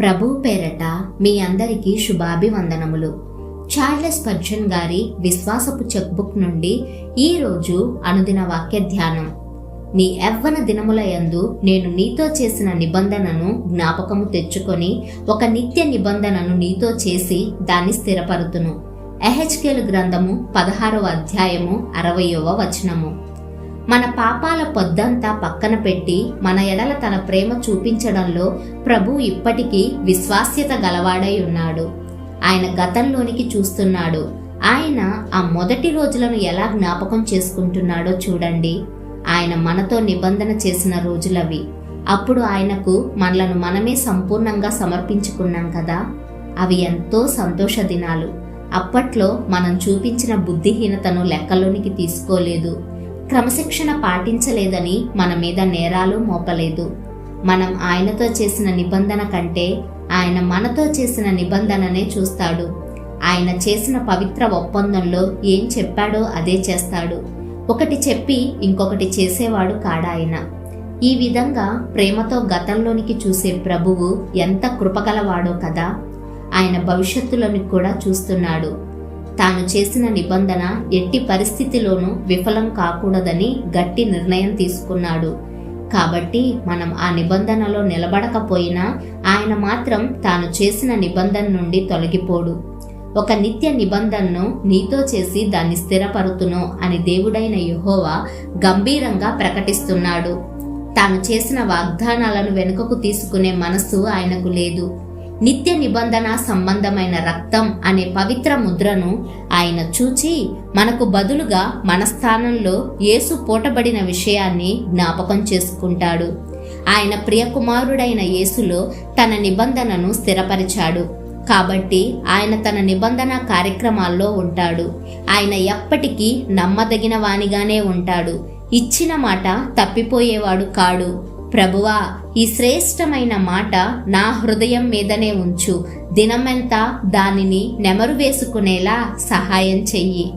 ప్రభు పేరట మీ అందరికీ శుభాభివందనములు. చార్లెస్ పర్జన్ గారి విశ్వాసపు చెక్బుక్ నుండి ఈ రోజు అనుదిన వాక్య ధ్యానం. నీ యవ్వన దినముల యందు నేను నీతో చేసిన నిబంధనను జ్ఞాపకము తెచ్చుకొని ఒక నిత్య నిబంధనను నీతో చేసి దాన్ని స్థిరపరుతును. ఎహెచ్కేలు గ్రంథము పదహారవ అధ్యాయము అరవయవ వచనము. మన పాపాల పొద్దంతా పక్కన పెట్టి మన ఎడల తన ప్రేమ చూపించడంలో ప్రభు ఇప్పటికీ విశ్వాస్యత గలవాడై ఉన్నాడు. ఆయన గతంలోనికి చూస్తున్నాడు. ఆయన ఆ మొదటి రోజులను ఎలా జ్ఞాపకం చేసుకుంటున్నాడో చూడండి. ఆయన మనతో నిబంధన చేసిన రోజులవి. అప్పుడు ఆయనకు మనలను మనమే సంపూర్ణంగా సమర్పించుకున్నాం కదా. అవి ఎంతో సంతోష దినాలు. అప్పట్లో మనం చూపించిన బుద్ధిహీనతను లెక్కలోనికి తీసుకోలేదు. క్రమశిక్షణ పాటించలేదని మన మీద నేరాలు మోపలేదు. మనం ఆయనతో చేసిన నిబంధన కంటే ఆయన మనతో చేసిన నిబంధననే చూస్తాడు. ఆయన చేసిన పవిత్ర ఒప్పందంలో ఏం చెప్పాడో అదే చేస్తాడు. ఒకటి చెప్పి ఇంకొకటి చేసేవాడు కాడాయన ఈ విధంగా ప్రేమతో గతంలోనికి చూసే ప్రభువు ఎంత కృపగలవాడో కదా. ఆయన భవిష్యత్తులోని కూడా చూస్తున్నాడు. తాను చేసిన నిబంధన ఎట్టి పరిస్థితిలోనూ విఫలం కాకూడదని గట్టి నిర్ణయం తీసుకున్నాడు. కాబట్టి మనం ఆ నిబంధనలో నిలబడకపోయినా ఆయన మాత్రం తాను చేసిన నిబంధన నుండి తొలగిపోడు. ఒక నిత్య నిబంధనను నీతో చేసి దాన్ని స్థిరపరుతును అని దేవుడైన యహోవా గంభీరంగా ప్రకటిస్తున్నాడు. తాను చేసిన వాగ్దానాలను వెనుకకు తీసుకునే మనస్సు ఆయనకు లేదు. నిత్య నిబంధన సంబంధమైన రక్తం అనే పవిత్ర ముద్రను ఆయన చూచి మనకు బదులుగా మన స్థానంలో యేసు పోటబడిన విషయాన్ని జ్ఞాపకం చేసుకుంటాడు. ఆయన ప్రియకుమారుడైన యేసులో తన నిబంధనను స్థిరపరిచాడు. కాబట్టి ఆయన తన నిబంధన కార్యక్రమాల్లో ఉంటాడు. ఆయన ఎప్పటికీ నమ్మదగిన వానిగానే ఉంటాడు. ఇచ్చిన మాట తప్పిపోయేవాడు కాడు. ప్రభువా ఈ శ్రేష్టమైన మాట నా హృదయం మీదనే ఉంచు. దినమంతా దానిని నెమరు వేసుకునేలా సహాయం చెయ్యి.